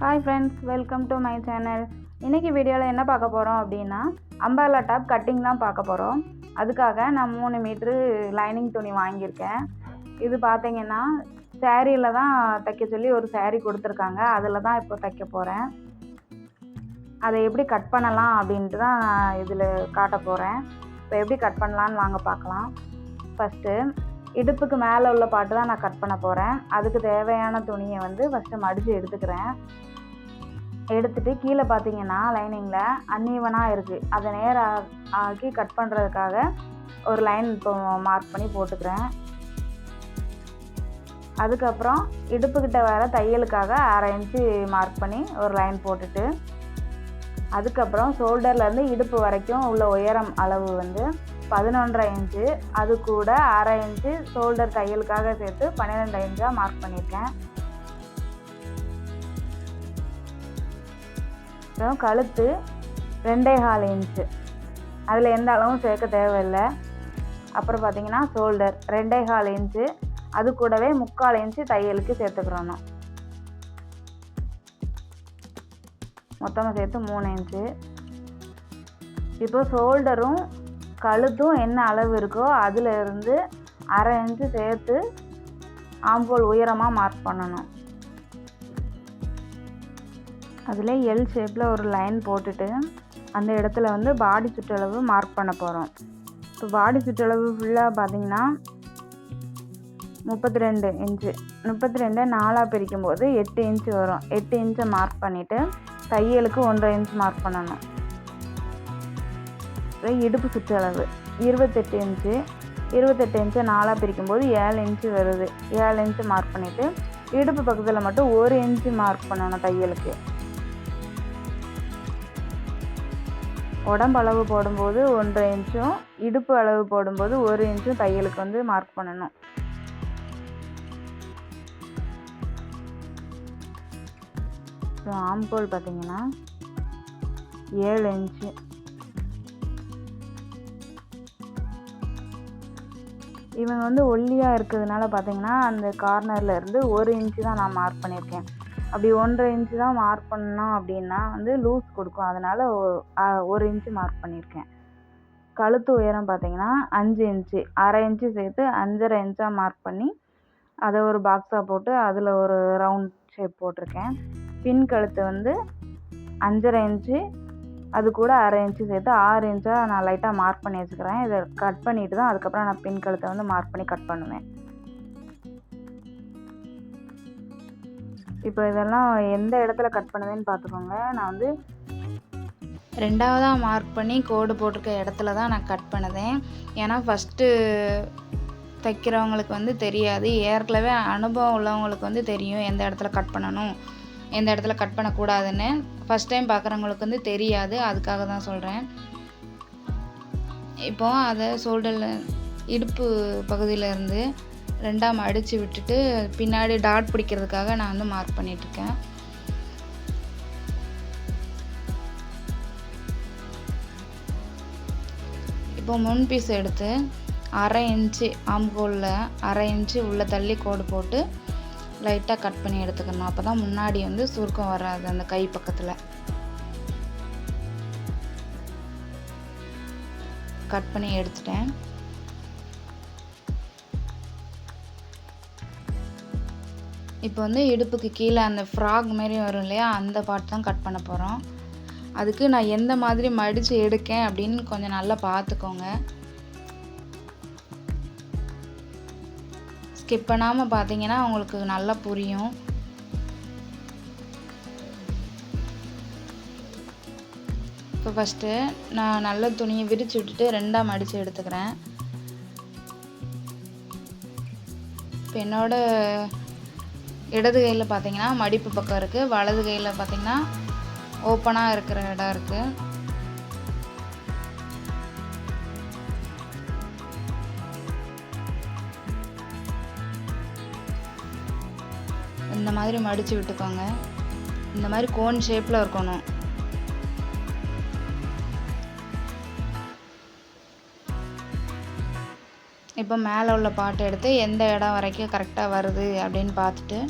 Hi friends welcome to my channel இன்றைக்கி வீடியோவில் என்ன பார்க்க போகிறோம் அப்படின்னா அம்பாலா டாப் கட்டிங் தான் பார்க்க போகிறோம் அதுக்காக நான் மூணு மீட்ரு லைனிங் துணி வாங்கியிருக்கேன். இது பார்த்தீங்கன்னா சேரீயில் தான் தைக்க சொல்லி ஒரு சேரீ கொடுத்துருக்காங்க. அதில் தான் இப்போ தைக்க போகிறேன் அதை எப்படி கட் பண்ணலாம் அப்படின்ட்டு தான் இதில் காட்ட போகிறேன் இப்போ எப்படி கட் பண்ணலான்னு வாங்க பார்க்கலாம். ஃபஸ்ட்டு இடுப்புக்கு மேலே உள்ள பாட்டு தான் நான் கட் பண்ண போகிறேன் அதுக்கு தேவையான துணியை வந்து ஃபஸ்ட்டு மடித்து எடுத்துக்கிறேன். எடுத்துகிட்டு கீழே பார்த்தீங்கன்னா லைனிங்கில் அன்ஈவனாக இருக்குது அதை நேராக ஆக்கி கட் பண்ணுறதுக்காக ஒரு லைன் இப்போ மார்க் பண்ணி போட்டுக்கிறேன். அதுக்கப்புறம் இடுப்புக்கிட்ட வர தையலுக்காக அரை இன்ச்சு மார்க் பண்ணி ஒரு லைன் போட்டுட்டு அதுக்கப்புறம் ஷோல்டர்லேருந்து இடுப்பு வரைக்கும் உள்ள உயரம் அளவு வந்து பதினொன்றரை இன்ச்சு அது கூட அரை இன்ச்சு ஷோல்டர் தையலுக்காக சேர்த்து பன்னிரெண்டு இன்ச்சாக மார்க் பண்ணியிருக்கேன். அப்புறம் கழுத்து ரெண்டே கால் இன்ச்சு. அதில் எந்த அளவும் சேர்க்க தேவையில்லை. அப்புறம் பார்த்தீங்கன்னா ஷோல்டர் ரெண்டே கால் இன்ச்சு அது கூடவே முக்கால் இன்ச்சு தையலுக்கு சேர்த்துக்கிறணும். மொத்தமாக சேர்த்து மூணு இன்ச்சு. இப்போ ஷோல்டரும் கழுத்தும் என்ன அளவு இருக்கோ அதில் இருந்து அரை இன்ச்சு சேர்த்து ஆம்போல் உயரமாக மார்க் பண்ணணும். அதில் எல் ஷேப்பில் ஒரு லைன் போட்டுட்டு அந்த இடத்துல வந்து பாடி சுற்றளவு மார்க் பண்ண போகிறோம் இப்போ பாடி சுற்றளவு ஃபுல்லாக பார்த்திங்கன்னா முப்பத்தி ரெண்டு இன்ச்சு முப்பத்தி ரெண்டை நாலாக பிரிக்கும் போது எட்டு இன்ச்சு வரும். எட்டு இன்ச்சை மார்க் பண்ணிவிட்டு தையலுக்கு ஒன்றரை இன்ச் மார்க் பண்ணணும். அப்புறம் இடுப்பு சுற்றளவு இருபத்தெட்டு இன்ச்சு இருபத்தெட்டு இன்ச்சை நாலாக பிரிக்கும் போது ஏழு இன்ச்சு வருது. ஏழு இன்ச்சு மார்க் பண்ணிவிட்டு இடுப்பு பக்கத்தில் மட்டும் ஒரு இன்ச்சு மார்க் பண்ணணும் தையலுக்கு. உடம்பு அளவு போடும்போது ஒன்றரை இன்ச்சும் இடுப்பு அளவு போடும்போது ஒரு இன்ச்சும் தையலுக்கு வந்து மார்க் பண்ணணும். ஸோ ஆம்கோல் பார்த்தீங்கன்னா ஏழு இன்ச்சு இவங்க வந்து ஒல்லியாக இருக்கிறதுனால பார்த்தீங்கன்னா அந்த கார்னரில் இருந்து ஒரு இன்ச்சு தான் நான் மார்க் பண்ணியிருக்கேன். அப்படி ஒன்றரை இன்ச்சு தான் மார்க் பண்ணோம் அப்படின்னா வந்து லூஸ் கொடுக்கும். அதனால் ஒரு இன்ச்சு மார்க் பண்ணியிருக்கேன். கழுத்து உயரம் பார்த்தீங்கன்னா அஞ்சு இன்ச்சு அரை இன்ச்சு சேர்த்து அஞ்சரை இன்ச்சாக மார்க் பண்ணி அதை ஒரு பாக்ஸாக போட்டு அதில் ஒரு ரவுண்ட் ஷேப் போட்டிருக்கேன். பின் கழுத்து வந்து அஞ்சரை இன்ச்சு அது கூட அரை இன்ச்சு சேர்த்து ஆறு இன்ச்சாக நான் லைட்டாக மார்க் பண்ணி வச்சுக்கிறேன். இதை கட் பண்ணிட்டு தான் அதுக்கப்புறம் நான் பின் கழுத்தை வந்து மார்க் பண்ணி கட் பண்ணுவேன். இப்போ இதெல்லாம் எந்த இடத்துல கட் பண்ணுவேன்னு பார்த்துக்கோங்க. நான் வந்து ரெண்டாவதாக மார்க் பண்ணி கோடு போட்டிருக்க இடத்துல தான் நான் கட் பண்ணுதேன். ஏன்னா ஃபஸ்ட்டு தைக்கிறவங்களுக்கு வந்து தெரியாது. ஏற்கனவே அனுபவம் உள்ளவங்களுக்கு வந்து தெரியும் எந்த இடத்துல கட் பண்ணணும். எந்த இடத்துல கட் பண்ணக்கூடாதுன்னு ஃபஸ்ட் டைம் பார்க்குறவங்களுக்கு வந்து தெரியாது. அதுக்காக தான் சொல்கிறேன் இப்போ அதை ஷோல்டரில் இடுப்பு பகுதியிலேருந்து ரெண்டாம் அடித்து விட்டுட்டு பின்னாடி டாட் பிடிக்கிறதுக்காக நான் வந்து மார்க் பண்ணிகிட்ருக்கேன் இப்போ முன் பீஸ் எடுத்து அரை இன்ச்சு ஆம்கோலில் அரை இன்ச்சு உள்ளே தள்ளி கோடு போட்டு லைட்டாக கட் பண்ணி எடுத்துக்கணும். அப்போ தான் முன்னாடி வந்து சுருக்கம் வராது அந்த கை பக்கத்தில். கட் பண்ணி எடுத்துட்டேன். இப்போ வந்து இடுப்புக்கு கீழே அந்த ஃப்ராக் மாரி வரும் இல்லையா? அந்த பார்ட் தான் கட் பண்ண போகிறோம் அதுக்கு நான் எந்த மாதிரி மடித்து எடுக்கேன் அப்படின்னு கொஞ்சம் நல்லா பார்த்துக்கோங்க. ஸ்கிப் பண்ணாமல் பார்த்தீங்கன்னா உங்களுக்கு நல்லா புரியும். இப்போ ஃபஸ்ட்டு நான் நல்ல துணியை விரித்து விட்டுட்டு ரெண்டாக மடித்து எடுத்துக்கிறேன். இப்போ என்னோடய இடது கையில் பார்த்தீங்கன்னா மடிப்பு பக்கம் இருக்குது வலது கையில் பார்த்தீங்கன்னா ஓப்பனாக இருக்கிற இடம் இருக்குது இந்த மாதிரி மடித்து விட்டுக்கோங்க. இந்த மாதிரி கோன் ஷேப்பில் இருக்கணும். இப்போ மேலே உள்ள பாட்டை எடுத்து எந்த இடம் வரைக்கும் கரெக்டாக வருது அப்படின்னு பார்த்துட்டு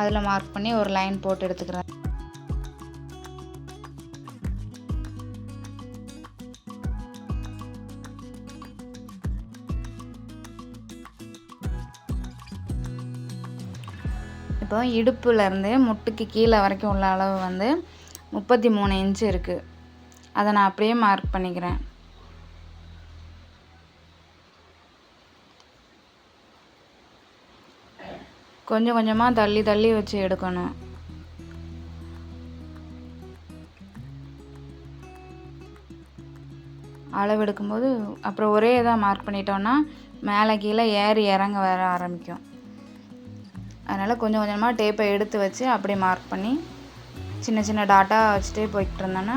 அதில் மார்க் பண்ணி ஒரு லைன் போட்டு எடுத்துக்கிறேன். இப்போ இடுப்புலேருந்து முட்டுக்கு கீழே வரைக்கும் உள்ள அளவு வந்து முப்பத்தி மூணு இன்ச்சு இருக்குது அதை நான் அப்படியே மார்க் பண்ணிக்கிறேன். கொஞ்சம் கொஞ்சமாக தள்ளி தள்ளி வச்சு எடுக்கணும். அளவு எடுக்கும்போது அப்புறம் ஒரே இதாக மார்க் பண்ணிட்டோன்னா மேலே கீழே ஏறி இறங்க வர ஆரம்பிக்கும். அதனால் கொஞ்சம் கொஞ்சமாக டேப்பை எடுத்து வச்சு அப்படியே மார்க் பண்ணி சின்ன சின்ன டாட்டாக வச்சுட்டே போய்கிட்டு இருந்தோன்னா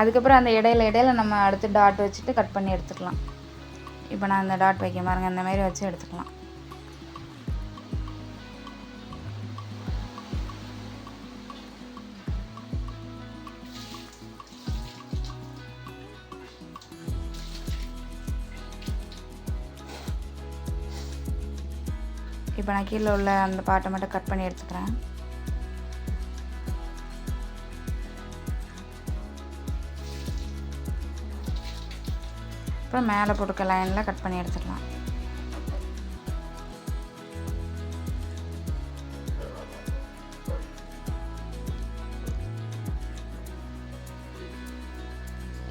அதுக்கப்புறம் அந்த இடையில இடையில நம்ம அடுத்து டாட் வச்சுட்டு கட் பண்ணி எடுத்துக்கலாம். இப்போ நான் அந்த டாட் வைக்க பாருங்க அந்த மாதிரி வச்சு எடுத்துக்கலாம். இப்போ நான் கீழே உள்ள அந்த பாட்டை மட்டும் கட் பண்ணி எடுத்துக்கிறேன். அப்புறம் மேலே போட்டுக்க லைனில் கட் பண்ணி எடுத்துக்கலாம்.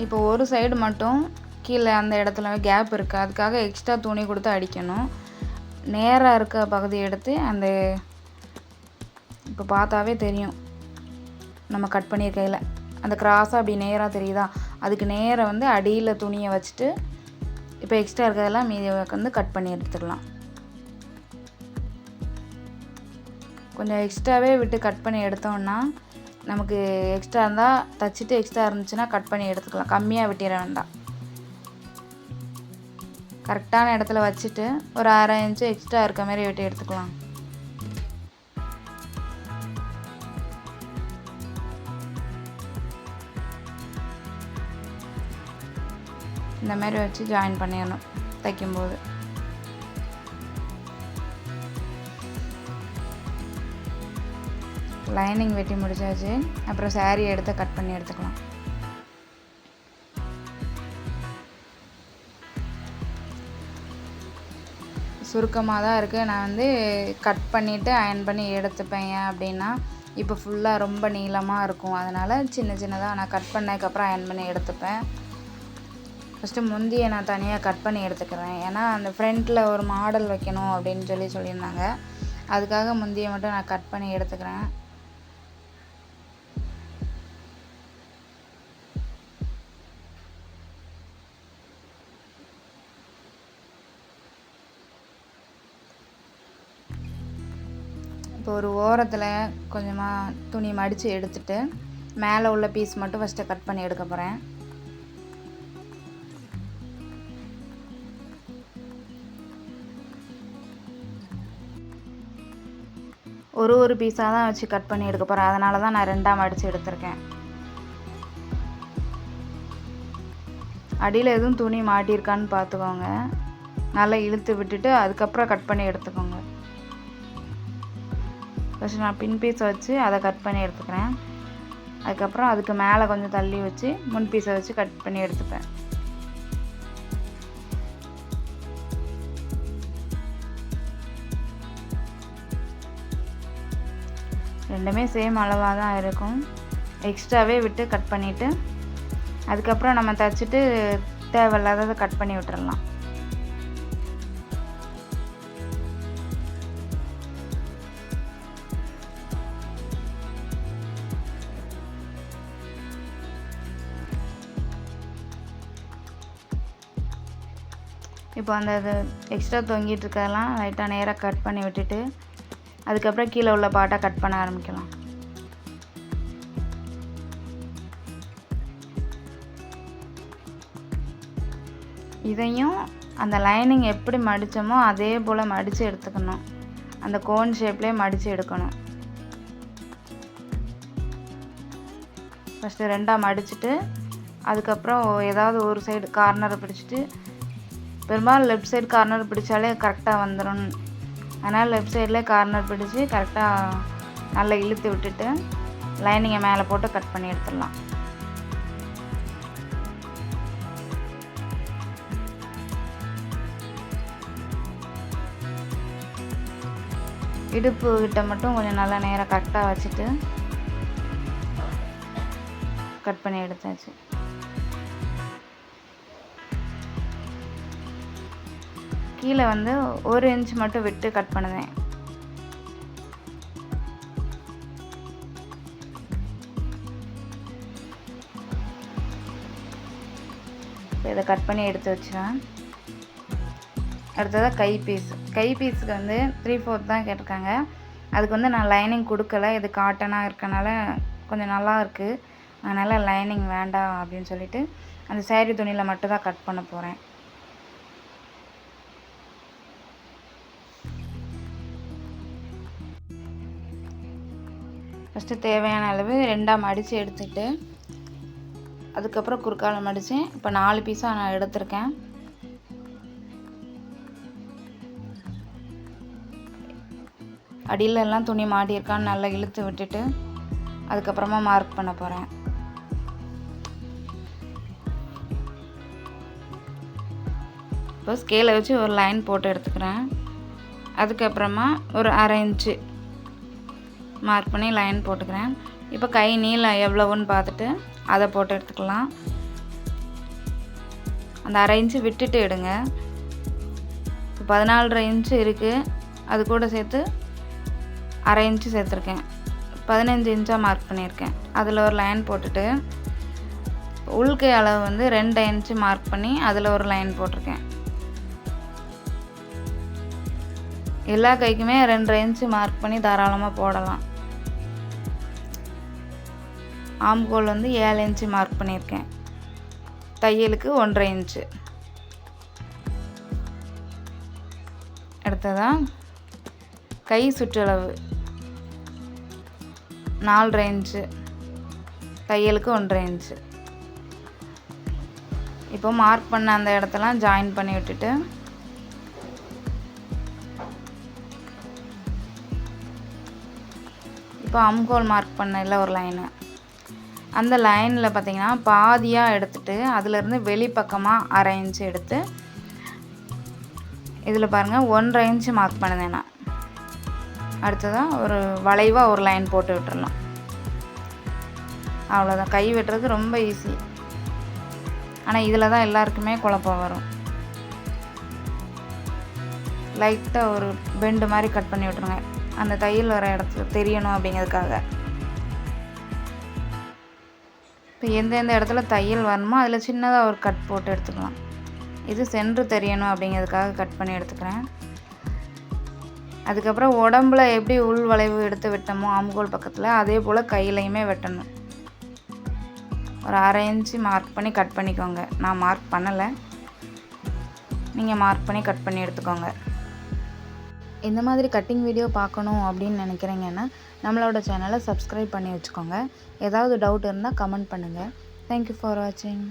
இப்போ ஒரு சைடு மட்டும் கீழே அந்த இடத்துல கேப் இருக்குது அதுக்காக எக்ஸ்ட்ரா துணி கொடுத்து அடிக்கணும். நேராக இருக்க பகுதி எடுத்து அந்த இப்போ பார்த்தாவே தெரியும். நம்ம கட் பண்ணியிருக்கையில் அந்த கிராஸாக அப்படி நேராக தெரியுதா? அதுக்கு நேராக வந்து அடியில் துணியை வச்சுட்டு இப்போ எக்ஸ்ட்ரா இருக்கிறதெல்லாம் மீதி வந்து கட் பண்ணி எடுத்துக்கலாம் கொஞ்சம் எக்ஸ்ட்ராவே விட்டு கட் பண்ணி எடுத்தோம்னா நமக்கு எக்ஸ்ட்ரா இருந்தால் தச்சுட்டு எக்ஸ்ட்ரா இருந்துச்சுன்னா கட் பண்ணி எடுத்துக்கலாம். கம்மியாக விட்டிட வேண்டாம். கரெக்டான இடத்துல வச்சுட்டு ஒரு அரை இன்ச்சு எக்ஸ்ட்ரா இருக்க மாதிரி வெட்டி எடுத்துக்கலாம். இந்த மாதிரி வச்சு ஜாயின் பண்ணிடணும் தைக்கும்போது. லைனிங் வெட்டி முடிச்சாச்சு. அப்புறம் saree எடுத்து கட் பண்ணி எடுத்துக்கலாம். சுருக்கமாக தான் இருக்குது நான் வந்து கட் பண்ணிவிட்டு அயன் பண்ணி எடுத்துப்பேன். ஏன் அப்படின்னா இப்போ ஃபுல்லாக ரொம்ப நீளமாக இருக்கும். அதனால் சின்ன சின்னதாக நான் கட் பண்ணதுக்கப்புறம் அயன் பண்ணி எடுத்துப்பேன். ஃபஸ்ட்டு முந்தியை நான் தனியாக கட் பண்ணி எடுத்துக்கிறேன். ஏன்னா அந்த ஃப்ரண்ட்டில் ஒரு மாடல் வைக்கணும் அப்படின்னு சொல்லி சொல்லியிருந்தாங்க. அதுக்காக முந்தியை மட்டும் நான் கட் பண்ணி எடுத்துக்கிறேன். இப்போ ஒரு ஓரத்தில் கொஞ்சமாக துணி மடித்து எடுத்துட்டு மேலே உள்ள பீஸ் மட்டும் ஃபஸ்ட்டு கட் பண்ணி எடுக்க போகிறேன் ஒரு ஒரு பீஸாக தான் வச்சு கட் பண்ணி எடுக்க போகிறேன் அதனால தான் நான் ரெண்டாக மடித்து எடுத்திருக்கேன். அடியில் எதுவும் துணி மாட்டியிருக்கான்னு பார்த்துக்கோங்க. நல்லா இழுத்து விட்டுட்டு அதுக்கப்புறம் கட் பண்ணி எடுத்துக்கோங்க. ஃபஸ்ட்டு நான் பின் பீஸை வச்சு அதை கட் பண்ணி எடுத்துக்கிறேன். அதுக்கப்புறம் அதுக்கு மேலே கொஞ்சம் தள்ளி வச்சு முன் பீஸை வச்சு கட் பண்ணி எடுத்துப்பேன். ரெண்டுமே சேம் அளவாக தான் இருக்கும். எக்ஸ்ட்ராவே விட்டு கட் பண்ணிவிட்டு அதுக்கப்புறம் நம்ம தைச்சிட்டு தேவையில்லாததை கட் பண்ணி விட்டுறலாம். இப்போ அந்த இது எக்ஸ்ட்ரா தொங்கிட்டு இருக்கலாம் லைட்டாக நேராக கட் பண்ணி விட்டுட்டு அதுக்கப்புறம் கீழே உள்ள பாட்டை கட் பண்ண ஆரம்பிக்கலாம். இதையும் அந்த லைனிங் எப்படி மடித்தோமோ அதே போல் மடித்து எடுத்துக்கணும். அந்த கோன் ஷேப்லேயே மடித்து எடுக்கணும். ஃபஸ்ட்டு ரெண்டாக மடிச்சுட்டு அதுக்கப்புறம் ஏதாவது ஒரு சைடு கார்னரை பிடிச்சிட்டு பெரும்பாலும் லெஃப்ட் சைடு கார்னர் பிடிச்சாலே கரெக்டாக வந்துடும் அதனால் லெஃப்ட் சைடில் கார்னர் பிடிச்சி கரெக்டாக நல்லா இழுத்து விட்டுட்டு லைனிங்கை மேலே போட்டு கட் பண்ணி எடுத்துடலாம். இடுப்பு கிட்ட மட்டும் கொஞ்சம் நல்லா நேராக கரெக்டாக வச்சுட்டு கட் பண்ணி எடுத்தாச்சு. கீழே வந்து ஒரு இன்ச் மட்டும் விட்டு கட் பண்ணுவேன். இதை கட் பண்ணி எடுத்து வச்சுருவேன். அடுத்ததாக கை பீஸ் கை பீஸுக்கு வந்து த்ரீ ஃபோர்த் தான் கேட்டிருக்காங்க. அதுக்கு வந்து நான் லைனிங் கொடுக்கல. இது காட்டனாக இருக்கனால கொஞ்சம் நல்லா இருக்குது அதனால் லைனிங் வேண்டாம் அப்படின்னு சொல்லிட்டு அந்த சேரீ துணியில் மட்டும் தான் கட் பண்ண போகிறேன் ஃபஸ்ட்டு தேவையான அளவு ரெண்டாக மடித்து எடுத்துக்கிட்டு அதுக்கப்புறம் குறுக்கால மடித்தேன் இப்போ நாலு பீஸாக நான் எடுத்திருக்கேன். அடியில் எல்லாம் துணி மாட்டியிருக்கான்னு நல்லா இழுத்து விட்டுட்டு அதுக்கப்புறமா மார்க் பண்ண போகிறேன் இப்போ ஸ்கேலை வச்சு ஒரு லைன் போட்டு எடுத்துக்கிறேன். அதுக்கப்புறமா ஒரு அரை இன்ச்சு மார்க் பண்ணி லைன் போட்டுக்கிறேன். இப்போ கை நீளம் எவ்வளவுன்னு பார்த்துட்டு அதை போட்டு எடுத்துக்கலாம். அந்த அரை இன்ச்சு விட்டுட்டு எடுங்க. இப்போ பதினாலரை இன்ச்சு இருக்குது அது கூட சேர்த்து அரை இன்ச்சு சேர்த்துருக்கேன். பதினஞ்சு இன்ச்சாக மார்க் பண்ணியிருக்கேன். அதில் ஒரு லைன் போட்டுட்டு உள்கை அளவு வந்து ரெண்டு இன்ச்சு மார்க் பண்ணி அதில் ஒரு லைன் போட்டிருக்கேன். எல்லா கைக்குமே ரெண்டு இன்ச்சு மார்க் பண்ணி தாராளமாக போடலாம். ஆம்கோல் வந்து ஏழு இன்ச்சு மார்க் பண்ணியிருக்கேன். தையலுக்கு ஒன்றரை இன்ச்சு. அடுத்ததாக கை சுற்றளவு நாலரை இன்ச்சு. தையலுக்கு ஒன்றரை இன்ச்சு. இப்போ மார்க் பண்ண அந்த இடத்தெல்லாம் ஜாயின் பண்ணி விட்டுட்டு இப்போ அம்கோல் மார்க் பண்ணல ஒரு லைனு அந்த லைனில் பார்த்தீங்கன்னா பாதியாக எடுத்துட்டு அதிலேருந்து வெளிப்பக்கமாக அரை இன்ச்சு எடுத்து இதில் பாருங்கள் ஒன்றரை இன்ச்சு மார்க் பண்ணுதேன் நான். அடுத்ததாக ஒரு வளைவாக ஒரு லைன் போட்டு விட்டுறலாம் அவ்வளோதான் கை வெட்டுறது ரொம்ப ஈஸி ஆனால் இதில் தான் எல்லாருக்குமே குழப்பம் வரும். லைட்டாக ஒரு பெண்டு மாதிரி கட் பண்ணி விட்ருங்க அந்த தையல் வர இடத்துல தெரியணும் அப்படிங்கிறதுக்காக. இப்போ எந்தெந்த இடத்துல தையல் வரணுமோ அதில் சின்னதாக ஒரு கட் போட்டு எடுத்துக்கலாம். இது சென்று தெரியணும் அப்படிங்கிறதுக்காக கட் பண்ணி எடுத்துக்கிறேன். அதுக்கப்புறம் உடம்புல எப்படி உள் வளைவு எடுத்து வெட்டமோ ஆம்கோல் பக்கத்தில் அதே போல் கையிலையுமே வெட்டணும். ஒரு அரை இன்ச்சு மார்க் பண்ணி கட் பண்ணிக்கோங்க. நான் மார்க் பண்ணலை. நீங்கள் மார்க் பண்ணி கட் பண்ணி எடுத்துக்கோங்க. இந்த மாதிரி கட்டிங் வீடியோ பார்க்கணும் அப்படின்னு நினைக்கிறீங்கன்னா நம்மளோட சேனலை சப்ஸ்கிரைப் பண்ணி வச்சுக்கோங்க. ஏதாவது டவுட் இருந்தால் கமெண்ட் பண்ணுங்கள் தேங்க்யூ ஃபார் வாட்சிங்